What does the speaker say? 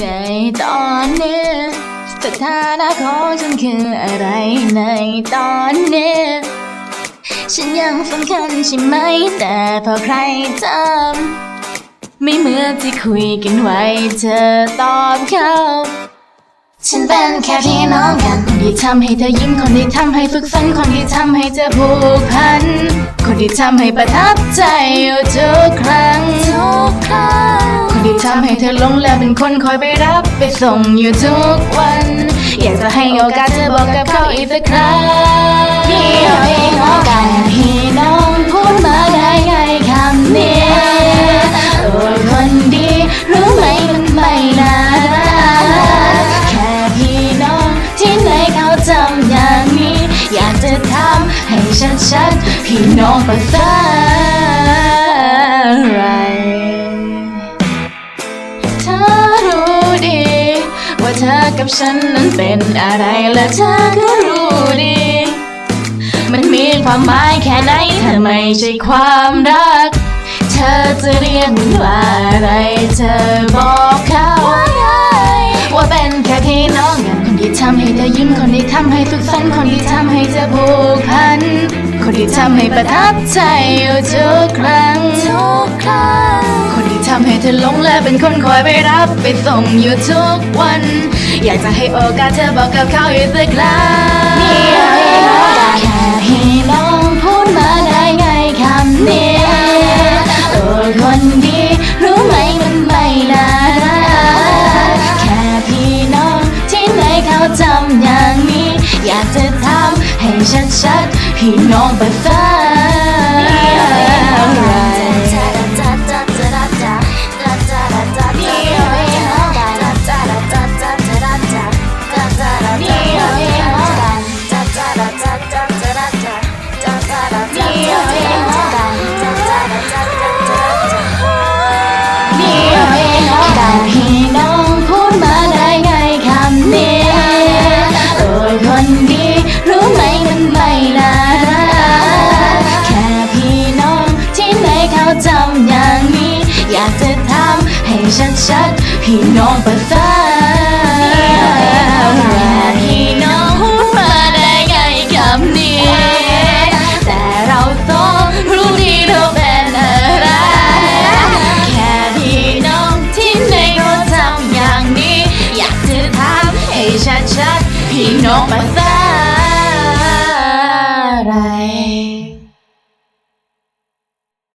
ในตอนนี้สถานะของฉันคืออะไรในตอนนี้ ฉันยังสำคัญใช่ไหม แต่พอใครทำไม่เหมือนที่คุยกันไว้เธอตอบเขาฉันเป็นแค่พี่น้องกัน คนที่ทำให้เธอยิ้ม คนที่ทำให้ฝึกฝัน คนที่ทำให้เธอผูกพัน คนที่ทำให้ประทับใจอยู่ทุกครั้งทุกครั้ง ที่ทำให้เธอหลงและเป็นคนคอยไปรับ ไปส่งอยู่ทุกวัน อยากจะให้โอกาสเธอบอกกับเขาอีกสักครั้งพี่พี่น้องกันพี่น้องพูดมาได้ไงคำนี้โอ้ยคนดีรู้ไหมมันไม่น่ากแค่พี่น้องที่ไหนเขาทำอย่างนี้ อยากจะทำให้ชัดๆพี่น้องภาษาอ กับฉันนั้นเป็นอะไรและเธอก็รู้ดี มันมีความหมายแค่ไหนถ้าไม่ใช่ความรัก เธอจะเรียกมันว่าอะไรเธอบอกเขาว่าเป็นแค่พี่น้องกันคนที่ทำให้เธอยิ้มคนที่ทำให้ฝึกฝันคนที่ทำให้เธอผูกพันคนที่ทำให้ประทับใจอยู่ทุกครั้งทุกครั้ง คนที่ทำให้เธอหลงและเป็นคนคอยไปรับไปส่งอยู่ทุกวัน อยากจะให้โอกาสเธอบอกกับเขาอีกสักครั้งแค่พี่น้องพูดมาได้ไงคำนี้โอ้คนดีรู้ไหมมันไม่น่ารักแค่พี่น้องที่ไหนเขาทำอย่างนี้ อยากจะทำให้ชัดๆพี่น้องภาษา พี่น้องพูดมาได้ไงคำนี้โอ้ยคนดีรู้ไหมมันไม่น่ารักแค่พี่น้องที่ไหนเขาจำอย่างนี้ อยากจะทำให้ชัดๆ พี่น้องภาษา ก็ทำอ